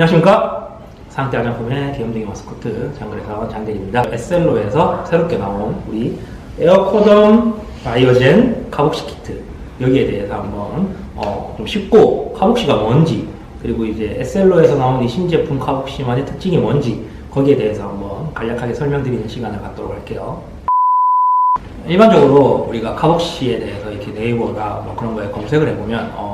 안녕하십니까? 상태 화장품의 귀염둥이 마스코트 장그래서 장대입니다. 에셀로에서 새롭게 나온 우리 에어코덤 바이오젠 카복시 키트. 여기에 대해서 한번 어, 좀 쉽고 카복시가 뭔지 그리고 이제 에셀로에서 나온 이 신제품 카복시만의 특징이 뭔지 거기에 대해서 한번 간략하게 설명드리는 시간을 갖도록 할게요. 일반적으로 우리가 카복시에 대해서 이렇게 네이버나 뭐 그런 거에 검색을 해보면 어,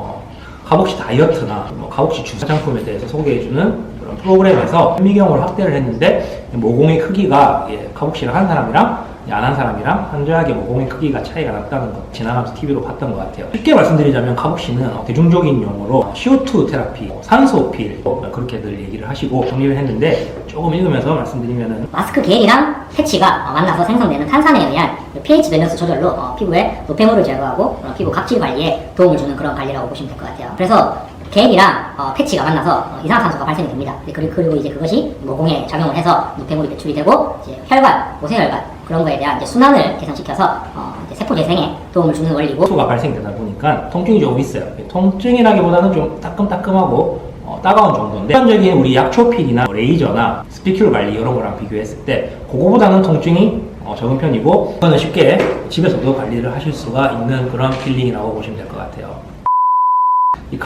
카복시 다이어트나 뭐 카복시 주 화장품에 대해서 소개해주는 프로그램에서 현미경을 확대를 했는데 모공의 크기가 예, 카복시를 한 사람이랑 안한 사람이랑 현저하게 모공의 크기가 차이가 났다는 거 지나가면서 TV로 봤던 것 같아요. 쉽게 말씀드리자면 카복시는 어, 대중적인 용어로 CO2 테라피, 뭐 산소필 뭐 그렇게들 얘기를 하시고 정리를 했는데 조금 읽으면서 말씀드리면은 마스크 겔이랑 패치가 어, 만나서 생성되는 탄산에 의한 그 pH 밸런스 조절로 어, 피부에 노폐물을 제거하고 어, 피부 각질 관리에 도움을 주는 그런 관리라고 보시면 될 것 같아요. 그래서 겔이랑 어, 패치가 만나서 어, 이산화탄소가 발생이 됩니다. 그리고, 그리고 이제 그것이 모공에 작용을 해서 노폐물이 배출이 되고 이제 혈관, 모세혈관 그런 거에 대한 이제 순환을 개선시켜서 어, 이제 세포 재생에 도움을 주는 원리고 수가 발생되다 보니까 통증이 조금 있어요. 통증이라기보다는 좀 따끔따끔하고 어, 따가운 정도인데 일반적인 우리 약초필이나 레이저나 스피큘 관리 이런 거랑 비교했을 때 그거보다는 통증이 어, 적은 편이고 이거는 쉽게 집에서도 관리를 하실 수가 있는 그런 필링이라고 보시면 될 것 같아요.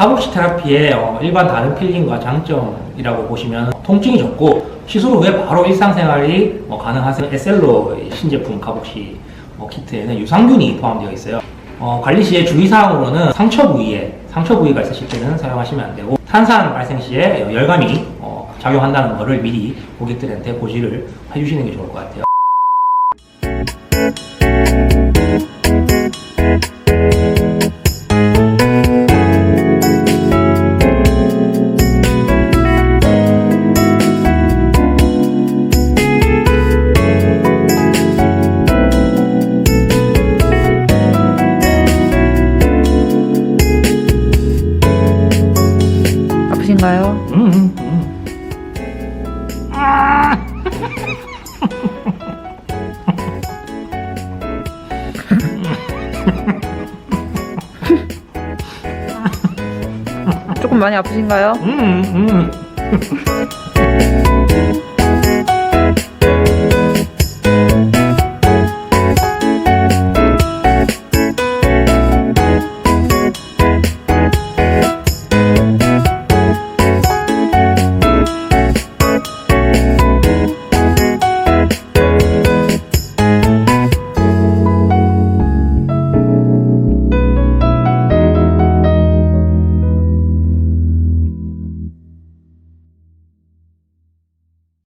이 카복시 테라피의 어, 일반 다른 필링과 장점이라고 보시면 통증이 적고 시술 후에 바로 일상생활이 어, 가능한 에셀로 신제품 카복시 어, 키트에는 유산균이 포함되어 있어요. 어, 관리 시에 주의사항으로는 상처 부위에 상처 부위가 있으실 때는 사용하시면 안 되고 탄산 발생 시에 열감이 어, 작용한다는 것을 미리 고객들한테 고지를 해주시는 게 좋을 것 같아요. 조금 많이 아프신가요? 음, 음.